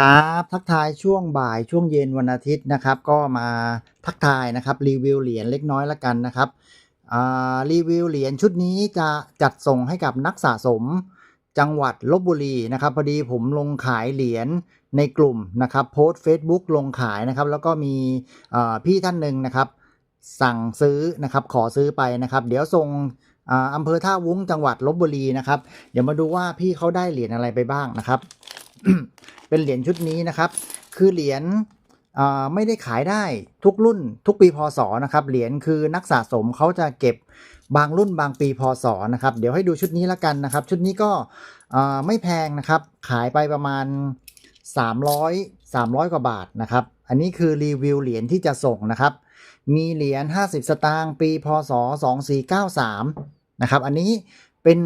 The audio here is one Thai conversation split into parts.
ครับทักทายช่วงบ่ายช่วงเย็นวันอาทิตย์นะครับ ก็มาทักทายนะครับรีวิวเหรียญเล็กน้อยละกันนะครับอ่ารีวิวเหรียญชุดนี้จะจัดส่งให้กับนักสะสมจังหวัดลบบุรีนะครับพอดีผมลงขายเหรียญในกลุ่มนะครับโพสต์ Facebook ลงขายนะครับ แล้วก็มีอ่าพี่ท่านหนึ่งนะครับ สั่งซื้อนะครับขอซื้อไปนะครับ เดี๋ยวส่งอ่าอำเภอท่าวุ้งจังหวัดลบบุรีนะครับ เดี๋ยวมาดูว่าพี่เขาได้เหรียญอะไรไปบ้างนะครับ เป็นเหรียญชุดนี้นะครับ คือเหรียญไม่ได้ขายได้ทุกรุ่นทุกปีพศนะครับเหรียญคือนักสะสมเขาจะเก็บบางรุ่นบางปีพศนะครับ เดี๋ยวให้ดูชุดนี้ละกันนะครับ ชุดนี้ก็ไม่แพงนะครับ ขายไปประมาณ 300 300 กว่าบาทนะครับ อันนี้คือรีวิวเหรียญที่จะส่งนะครับ มีเหรียญ50 สตางค์ปีพศ 2493นะครับ อันนี้เป็น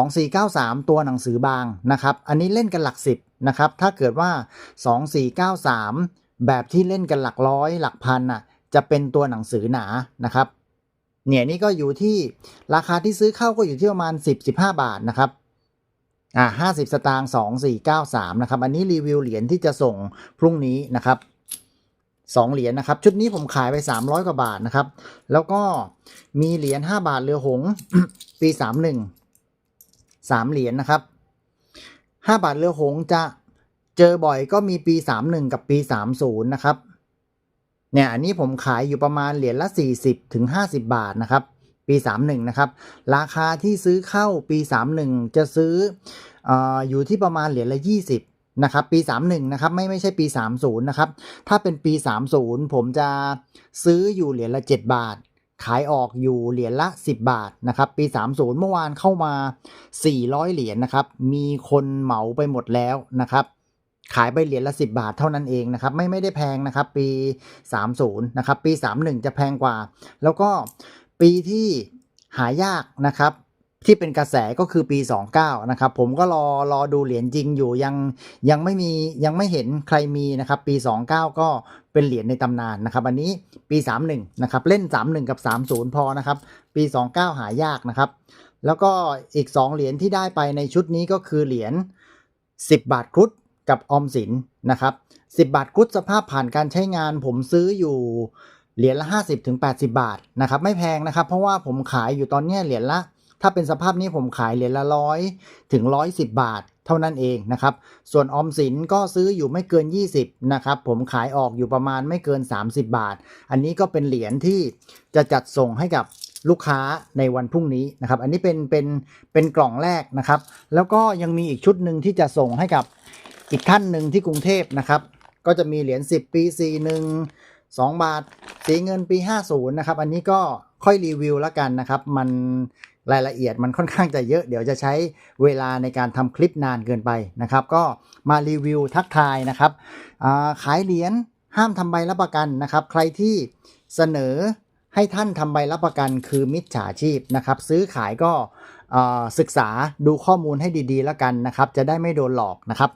2493 ตัวหนังสือบางนะครับ อันนี้เล่นกันหลัก 10นะครับ ถ้าเกิดว่า 2493 แบบที่เล่นกันหลักร้อยหลักพันน่ะ จะเป็นตัวหนังสือหนานะครับ เนี่ยนี่ก็อยู่ที่ราคาที่ซื้อเข้าก็อยู่ที่ประมาณ 10-15 บาทนะครับอ่า50สตางค์2493นะครับ อันนี้รีวิวเหรียญที่จะส่งพรุ่งนี้นะครับสองเหรียญนะครับ ชุดนี้ผมขายไป300กว่าบาทนะครับ แล้วก็มีเหรียญ5บาทเรือหง ปี31 3 เหรียญนะครับ 5 บาทเรือหงจะเจอบ่อยก็มีปี 31 กับปี 30 นะครับ เนี่ยอันนี้ผมขายอยู่ประมาณเหรียญละ 40ถึง50 บาทนะครับ ปี 31 นะครับ ราคาที่ซื้อเข้าปี 31 จะซื้ออออยู่ที่ประมาณเหรียญละ 20 นะครับ ปี 31 นะครับ ไม่ไม่ใช่ปี 30 นะครับ ถ้าเป็นปี 30 ผมจะซื้ออยู่เหรียญละ 7 บาท ขายออกอยู่เหรียญละ 10 บาทนะครับ ปี 30 เมื่อวานเข้ามา 400 เหรียญนะครับ มีคนเหมาไปหมดแล้วนะครับ ขายไปเหรียญละ 10 บาทเท่านั้นเองนะครับ ไม่ไม่ได้แพงนะครับ ปี 30 นะครับ ปี 31 จะแพงกว่า แล้วก็ปีที่หายากนะครับ ที่เป็นกระแสก็คือปี 29 นะครับ ผมก็รอรอดูเหรียญจริงอยู่ยังยังไม่มียังไม่เห็นใครมีนะครับ ปี 29 ก็เป็นเหรียญในตำนานนะครับ อันนี้ปี 31 นะครับ เล่น 31 กับ 30 พอนะครับ ปี 29 หายากนะครับ แล้วก็อีก 2 เหรียญที่ได้ไปในชุดนี้ก็คือเหรียญ10 บาทครุฑกับออมสินนะครับ10 บาทครุฑสภาพผ่านการใช้งานผมซื้ออยู่เหรียญละ 50ถึง80 บาทนะครับไม่แพงนะครับ เพราะว่าผมขายอยู่ตอนนี้เหรียญละ ถ้าเป็นสภาพนี้ผมขายเหรียญละร้อยถึง 110 บาท เท่านั้นเองนะครับ ส่วนออมสินก็ซื้ออยู่ไม่เกิน 20 นะครับ ผมขายออกอยู่ประมาณไม่เกิน 30 บาท อันนี้ก็เป็นเหรียญที่จะจัดส่งให้กับลูกค้าในวันพรุ่งนี้นะครับ อันนี้เป็นเป็นเป็นกล่องแรกนะครับ แล้วก็ยังมีอีกชุดหนึ่งที่จะส่งให้กับอีกท่านหนึ่งที่กรุงเทพนะครับ ก็จะมีเหรียญ10 ปี 41 2 บาท สีเงินปี 50 นะครับ อันนี้ก็ค่อยรีวิวแล้วกันนะครับ มัน รายละเอียดมันค่อนข้างจะเยอะเดี๋ยวจะใช้เวลาในการทำคลิปนานเกินไปนะครับ ก็มารีวิวทักทายนะครับขายเหรียญห้ามทำใบรับประกันนะครับ ใครที่เสนอให้ท่านทำใบรับประกันคือมิจฉาชีพนะครับ ซื้อขายก็ศึกษาดูข้อมูลให้ดีๆแล้วกันนะครับ จะได้ไม่โดนหลอกนะครับ